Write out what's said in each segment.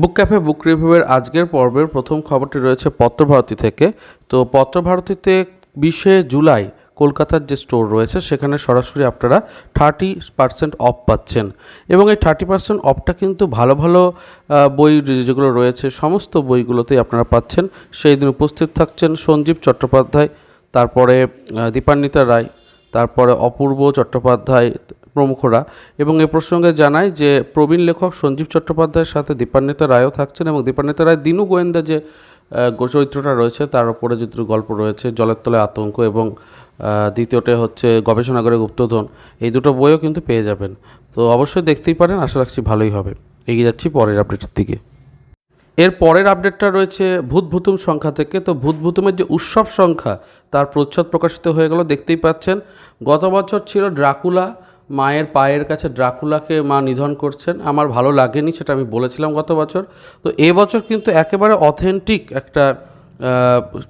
বুক cafe বুক রিভিউয়ের আজকের পর্বের প্রথম খবরটি রয়েছে পত্রভারতী থেকে। তো পত্রভারতীতে বিশে জুলাই কলকাতার যে স্টোর রয়েছে, সেখানে সরাসরি আপনারা থার্টি পার্সেন্ট অফ পাচ্ছেন। এবং এই থার্টি পার্সেন্ট অফটা কিন্তু ভালো ভালো বই যেগুলো রয়েছে, সমস্ত বইগুলোতেই আপনারা পাচ্ছেন। সেই দিন উপস্থিত থাকছেন সঞ্জীব চট্টোপাধ্যায়, তারপরে দীপান্বিতা রায়, তারপরে অপূর্ব চট্টোপাধ্যায় প্রমুখরা এবং এ প্রসঙ্গে জানায় যে প্রবীণ লেখক সঞ্জীব চট্টোপাধ্যায়ের সাথে দীপান্বিতা রায়ও থাকছেন এবং দীপান্বিতা রায় দিনু গোয়েন্দা যে চরিত্রটা রয়েছে তার উপরে যে দুটো গল্প রয়েছে, জলের তলায় আতঙ্ক এবং দ্বিতীয়টা হচ্ছে গবেষণাগারে গুপ্তধন, এই দুটো বইও কিন্তু পেয়ে যাবেন। তো অবশ্যই দেখতেই পারেন, আশা রাখছি ভালোই হবে। এগিয়ে যাচ্ছি পরের আপডেটের দিকে। এর পরের আপডেটটা রয়েছে ভূত ভুতুম সংখ্যা থেকে। তো ভূত ভুতুমের যে উৎসব সংখ্যা, তার প্রচ্ছদ প্রকাশিত হয়ে গেল, দেখতেই পাচ্ছেন। গত বছর ছিল ড্রাকুলা মায়ের পায়ের কাছে ড্রাকুলাকে মা নিধন করছেন, আমার ভালো লাগেনি, সেটা আমি বলেছিলাম গত বছর। তো এবছর কিন্তু একেবারে অথেন্টিক একটা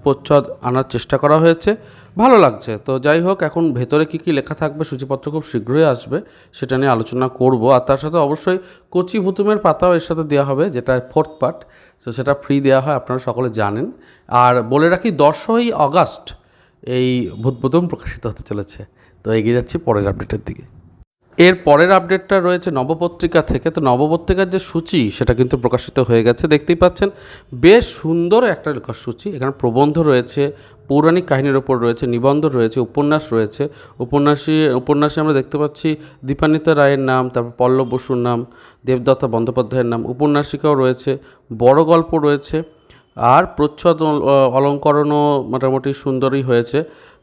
প্রচ্ছদ আনার চেষ্টা করা হয়েছে। ভালো লাগছে। তো যাই হোক, এখন ভেতরে কী কী লেখা থাকবে সূচিপত্র খুব শীঘ্রই আসবে, সেটা নিয়ে আলোচনা করব। আর তার সাথে অবশ্যই কচি ভুতুমের পাতাও এর সাথে দেওয়া হবে, যেটা ফোর্থ পার্ট তো সেটা ফ্রি দেওয়া হয়, আপনারা সকলে জানেন। আর বলে রাখি, দশই অগাস্ট এই ভূতভুতুম প্রকাশিত হতে চলেছে। তো এগিয়ে যাচ্ছি পরের আপডেটের দিকে। এর পরের আপডেটটা রয়েছে নবপত্রিকা থেকে। তো নবপত্রিকার যে সূচি, সেটা কিন্তু প্রকাশিত হয়ে গেছে, দেখতেই পাচ্ছেন। বেশ সুন্দর একটা লেখার সূচি, এখানে প্রবন্ধ রয়েছে, পৌরাণিক কাহিনীর ওপর রয়েছে, নিবন্ধ রয়েছে, উপন্যাস রয়েছে। উপন্যাসী, উপন্যাসে আমরা দেখতে পাচ্ছি দীপান্বিতা রায়ের নাম, তারপর পল্লব বসুর নাম, দেবদত্তা বন্দ্যোপাধ্যায়ের নাম, উপন্যাসিকাও রয়েছে, বড় গল্প রয়েছে, আর প্রচ্ছদ অলঙ্করণও মোটামুটি সুন্দরই হয়েছে।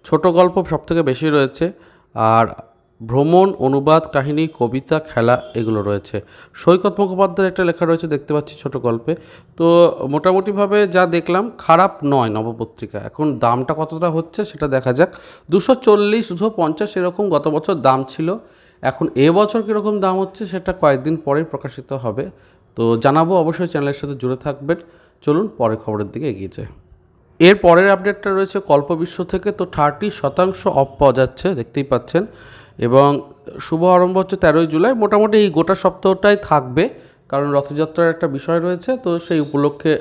ছোট গল্প সবথেকে বেশি রয়েছে, আর ভ্রমণ, অনুবাদ, কাহিনী, কবিতা, খেলা এগুলো রয়েছে। সৈকত মুখোপাধ্যায়ের একটা লেখা রয়েছে, দেখতে পাচ্ছি ছোট গল্পে। তো মোটামুটিভাবে যা দেখলাম, খারাপ নয় নবপত্রিকা। এখন দামটা কতটা হচ্ছে সেটা দেখা যাক। দুশো চল্লিশ দুশো পঞ্চাশ এরকম গত বছর দাম ছিল। এখন এবছর কীরকম দাম হচ্ছে সেটা কয়েকদিন পরেই প্রকাশিত হবে। তো জানাব, অবশ্যই চ্যানেলের সাথে জুড়ে থাকবেন। চলুন পরের খবরের দিকে এগিয়ে যায় এর পরের আপডেটটা রয়েছে কল্পবিশ্ব থেকে তো থার্টি শতাংশ অফ পাওয়া যাচ্ছে, দেখতেই পাচ্ছেন। এবং শুভ আরম্ভ হচ্ছে তেরোই জুলাই। মোটামুটি এই গোটা সপ্তাহটাই থাকবে, কারণ রথযাত্রার একটা বিষয় রয়েছে। তো সেই উপলক্ষে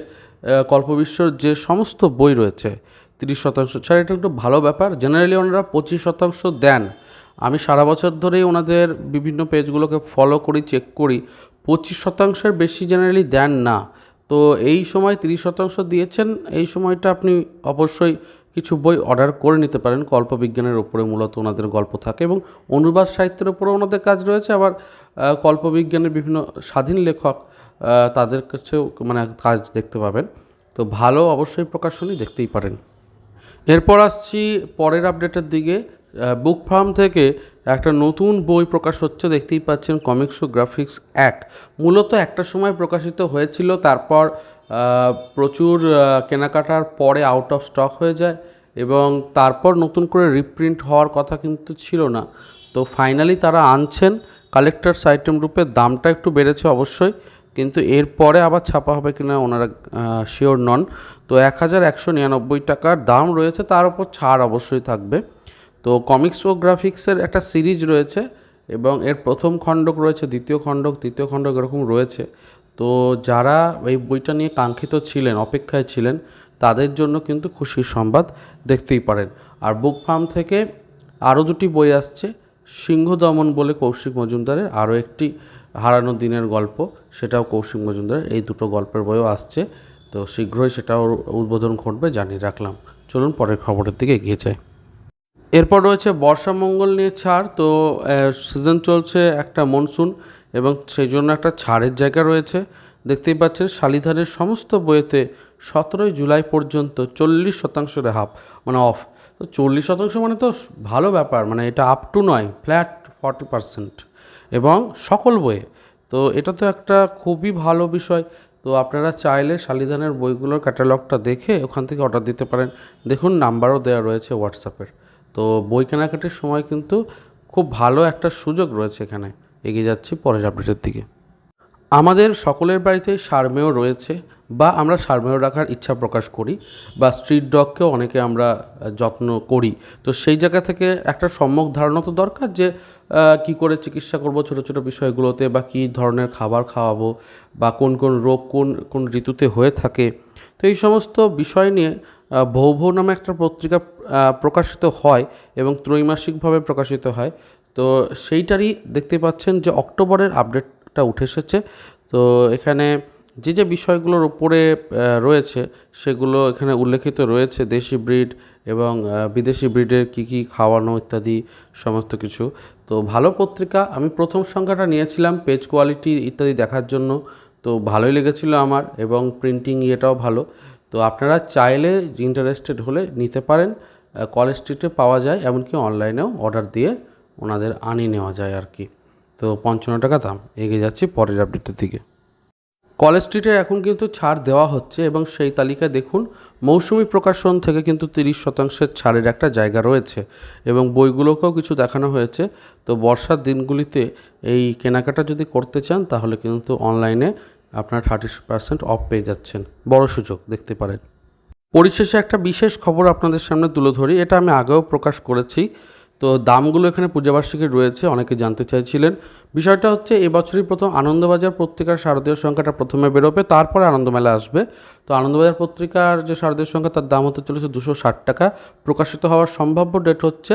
কল্পবিশ্বর যে সমস্ত বই রয়েছে, তিরিশ শতাংশ, ছাড়া এটা একটু ভালো ব্যাপার। জেনারেলি ওনারা পঁচিশ শতাংশ দেন। আমি সারা বছর ধরেই ওনাদের বিভিন্ন পেজগুলোকে ফলো করি চেক করি। পঁচিশ শতাংশের বেশি জেনারেলি দেন না। তো এই সময় তিরিশ শতাংশ দিয়েছেন, এই সময়টা আপনি অবশ্যই কিছু বই অর্ডার করে নিতে পারেন। কল্পবিজ্ঞানের উপরে মূলত ওনাদের গল্প থাকে এবং অনুবাদ সাহিত্যের উপরে ওনাদের কাজ রয়েছে। আবার কল্পবিজ্ঞানের বিভিন্ন স্বাধীন লেখক তাদের কাছেও মানে কাজ দেখতে পাবেন। তো ভালো অবশ্যই প্রকাশনী দেখতেই পারেন। এরপর আসছি পরের আপডেটের দিকে। বুক ফার্ম থেকে একটা নতুন বই প্রকাশ হচ্ছে, দেখতেই পাচ্ছেন কমিক্স ও গ্রাফিক্স এক মূলত একটা সময় প্রকাশিত হয়েছিল, তারপর প্রচুর কেনাকাটার পরে আউট অফ স্টক হয়ে যায় এবং তারপর নতুন করে রিপ্রিন্ট হওয়ার কথা কিন্তু ছিল না। তো ফাইনালি তারা আনছেন কালেক্টার্স আইটেম রূপে দামটা একটু বেড়েছে অবশ্যই, কিন্তু এরপরে আবার ছাপা হবে কিনা ওনারা শিওর নন। তো এক হাজার একশো নিরানব্বই টাকার দাম রয়েছে, তার উপর ছাড় অবশ্যই থাকবে। তো কমিক্স ও গ্রাফিক্সের একটা সিরিজ রয়েছে এবং এর প্রথম খণ্ডক রয়েছে, দ্বিতীয় খণ্ডক, তৃতীয় খণ্ডক এরকম রয়েছে। তো যারা এই বইটা নিয়ে কাঙ্ক্ষিত ছিলেন, অপেক্ষায় ছিলেন, তাদের জন্য কিন্তু খুশির সংবাদ দেখতেই পারেন। আর বুক ফার্ম থেকে আরও দুটি বই আসছে, সিংহ দমন বলে কৌশিক মজুমদারের আরও একটি হারানো দিনের গল্প, সেটাও কৌশিক মজুমদারের। এই দুটো গল্পের বইও আসছে, তো শীঘ্রই সেটাও উদ্বোধন ঘটবে জানিয়ে রাখলাম। চলুন পরের খবরের দিকে এগিয়ে যাই। এরপর রয়েছে বর্ষা মঙ্গল নিয়ে ছাড়, তো সিজন চলছে একটা মনসুন এবং সেই জন্য একটা ছাড়ের জায়গা রয়েছে। দেখতেই পাচ্ছেন শালিধারের সমস্ত বইয়েতে সতেরোই জুলাই পর্যন্ত চল্লিশ শতাংশ রেহাপ মানে অফ। তো চল্লিশ শতাংশ মানে তো ভালো ব্যাপার মানে এটা আপ টু নয় ফ্ল্যাট ফর্টি পার্সেন্ট এবং সকল বইয়ে, তো এটা তো একটা খুবই ভালো বিষয়। তো আপনারা চাইলে শালিধানের বইগুলোর ক্যাটালগটা দেখে ওখান থেকে অর্ডার দিতে পারেন। দেখুন নাম্বারও দেওয়া রয়েছে হোয়াটসঅ্যাপের তো বই কেনাকাটির সময় কিন্তু খুব ভালো একটা সুযোগ রয়েছে এখানে। এগিয়ে যাচ্ছি পরের আপডেটের দিকে। আমাদের সকলের বাড়িতেই সারমেয় রয়েছে বা আমরা সারমেয় রাখার ইচ্ছা প্রকাশ করি বা স্ট্রিট ডগকেও অনেকে আমরা যত্ন করি। তো সেই জায়গা থেকে একটা সম্যক ধারণা তো দরকার যে কি করে চিকিৎসা করব ছোট ছোট বিষয়গুলোতে বা কী ধরনের খাবার খাওয়াবো বা কোন কোন রোগ কোন কোন ঋতুতে হয়ে থাকে। তো এই সমস্ত বিষয় নিয়ে আহ, ভৌ ভৌ নামে একটা পত্রিকা প্রকাশিত হয় এবং ত্রৈমাসিকভাবে প্রকাশিত হয়। তো সেইটারই দেখতে পাচ্ছেন যে অক্টোবরের আপডেটটা উঠে এসেছে। তো এখানে যে যে বিষয়গুলোর উপরে রয়েছে সেগুলো এখানে উল্লেখিত রয়েছে। দেশি ব্রিড এবং বিদেশি ব্রিডের কী কী খাওয়ানো ইত্যাদি সমস্ত কিছু। তো ভালো পত্রিকা, আমি প্রথম সংখ্যাটা নিয়েছিলাম পেজ কোয়ালিটি ইত্যাদি দেখার জন্য। তো ভালোই লেগেছিল আমার এবং প্রিন্টিং ইয়েটাও ভালো। তো আপনারা চাইলে ইন্টারেস্টেড হলে নিতে পারেন। কলেজ স্ট্রিটে পাওয়া যায়, এমনকি অনলাইনেও অর্ডার দিয়ে ওনাদের আনিয়ে নেওয়া যায় আর কি। তো পঞ্চান্ন টাকা দাম, এগিয়ে যাচ্ছি পরের আপডেটের দিকে। কলেজ স্ট্রিটে এখন কিন্তু ছাড় দেওয়া হচ্ছে এবং সেই তালিকায় দেখুন, মৌসুমি প্রকাশন থেকে কিন্তু তিরিশ শতাংশের ছাড়ের একটা জায়গা রয়েছে এবং বইগুলোকেও কিছু দেখানো হয়েছে। তো বর্ষার দিনগুলিতে এই কেনাকাটা যদি করতে চান, তাহলে কিন্তু অনলাইনে আপনার থার্টি পার্সেন্ট অফ পেয়ে যাচ্ছেন। বড় সুযোগ, দেখতে পারেন। পরিশেষে একটা বিশেষ খবর আপনাদের সামনে তুলে ধরি, এটা আমি আগেও প্রকাশ করেছি। তো দামগুলো এখানে পূজাবার্ষিকীর রয়েছে, অনেকে জানতে চাইছিলেন। বিষয়টা হচ্ছে, এবছরই প্রথম আনন্দবাজার পত্রিকার শারদীয় সংখ্যাটা প্রথমে বেরোবে, তারপরে আনন্দমেলা আসবে। তো আনন্দবাজার পত্রিকার যে শারদীয় সংখ্যা, তার দাম হতে চলেছে দুশো ষাট টাকা। প্রকাশিত হওয়ার সম্ভাব্য ডেট হচ্ছে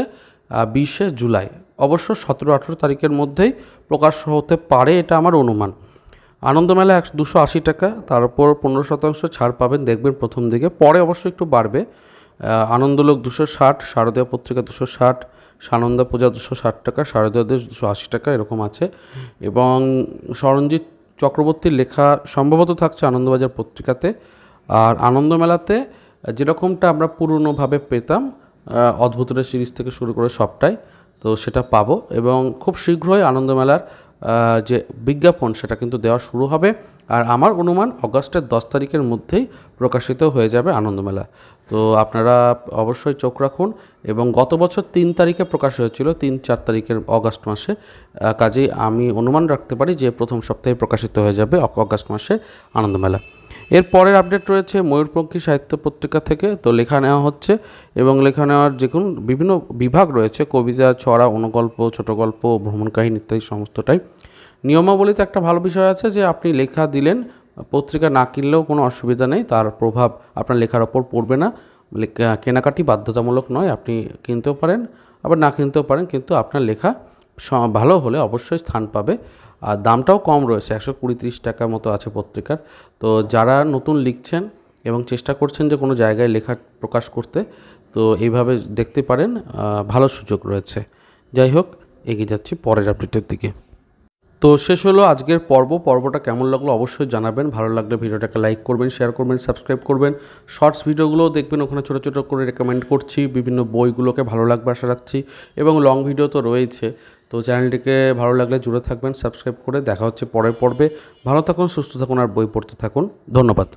বিশে জুলাই। অবশ্য সতেরো আঠেরো তারিখের মধ্যেই প্রকাশ হতে পারে, এটা আমার অনুমান। আনন্দমেলা এক, দুশো আশি টাকা, তার উপর পনেরো শতাংশ ছাড় পাবেন, দেখবেন প্রথম দিকে। পরে অবশ্যই একটু বাড়বে আনন্দলোক দুশো ষাট, শারদীয় পত্রিকা দুশো ষাট সানন্দা পূজা দুশো ষাট টাকা, শারদীয় দেশ দুশো আশি টাকা, এরকম আছে। এবং সরঞ্জিৎ চক্রবর্তীর লেখা সম্ভবত থাকছে আনন্দবাজার পত্রিকাতে। আর আনন্দমেলাতে যেরকমটা আমরা পুরনোভাবে পেতাম অদ্ভুতের সিরিজ থেকে শুরু করে সবটাই, তো সেটা পাবো। এবং খুব শীঘ্রই আনন্দমেলার যে বিজ্ঞাপন, সেটা কিন্তু দেওয়া শুরু হবে। আর আমার অনুমান অগাস্টের দশ তারিখের মধ্যেই প্রকাশিত হয়ে যাবে আনন্দমেলা। তো আপনারা অবশ্যই চোখ রাখুন এবং গত বছর তিন তারিখে প্রকাশ হয়েছিল, তিন চার তারিখের অগাস্ট মাসে। কাজেই আমি অনুমান রাখতে পারি যে প্রথম সপ্তাহে প্রকাশিত হয়ে যাবে অগ- অগাস্ট মাসে আনন্দমেলা। এর পরের আপডেট রয়েছে ময়ূরপঙ্খী সাহিত্য পত্রিকা থেকে, তো লেখা নেওয়া হচ্ছে এবং লেখা নেওয়ার যে কোনো বিভিন্ন বিভাগ রয়েছে, কবিতা, ছড়া, অনুগল্প ছোট গল্প ভ্রমণ কাহিনী ইত্যাদি সমস্তটাই। নিয়মাবলীতে একটা ভালো বিষয় আছে যে আপনি লেখা দিলেন, পত্রিকা না কিনলেও কোনো অসুবিধা নেই, তার প্রভাব আপনার লেখার ওপর পড়বে না। কেনাকাটি বাধ্যতামূলক নয়, আপনি কিনতেও পারেন, আবার না কিনতেও পারেন, কিন্তু আপনার লেখা ভালো হলে অবশ্যই স্থান পাবে। আর দামটাও কম রয়েছে, একশো কুড়ি তিরিশ টাকা মতো আছে পত্রিকার। তো যারা নতুন লিখছেন এবং চেষ্টা করছেন যে কোনো জায়গায় লেখা প্রকাশ করতে, তো এইভাবে দেখতে পারেন ভালো সুযোগ রয়েছে। যাই হোক, এগিয়ে যাচ্ছি পরের আপডেটের দিকে। তো শেষ হলো আজকের পর্ব। পর্বটা কেমন লাগল অবশ্যই জানাবেন। ভালো লাগলে ভিডিওটাকে লাইক করবেন শেয়ার করবেন সাবস্ক্রাইব করবেন। শর্টস ভিডিওগুলো দেখবেন, ওখানে ছোটো ছোটো করে রেকমেন্ড করছি। বিভিন্ন বইগুলোকে ভালো লাগবে আশা রাখছি এবং লং ভিডিও তো রয়েছে তো চ্যানেলটিকে ভালো লাগলে জুড়ে থাকবেন সাবস্ক্রাইব করে দেখা হচ্ছে পরের পর্বে। ভালো থাকুন, সুস্থ থাকুন আর বই পড়তে থাকুন। ধন্যবাদ।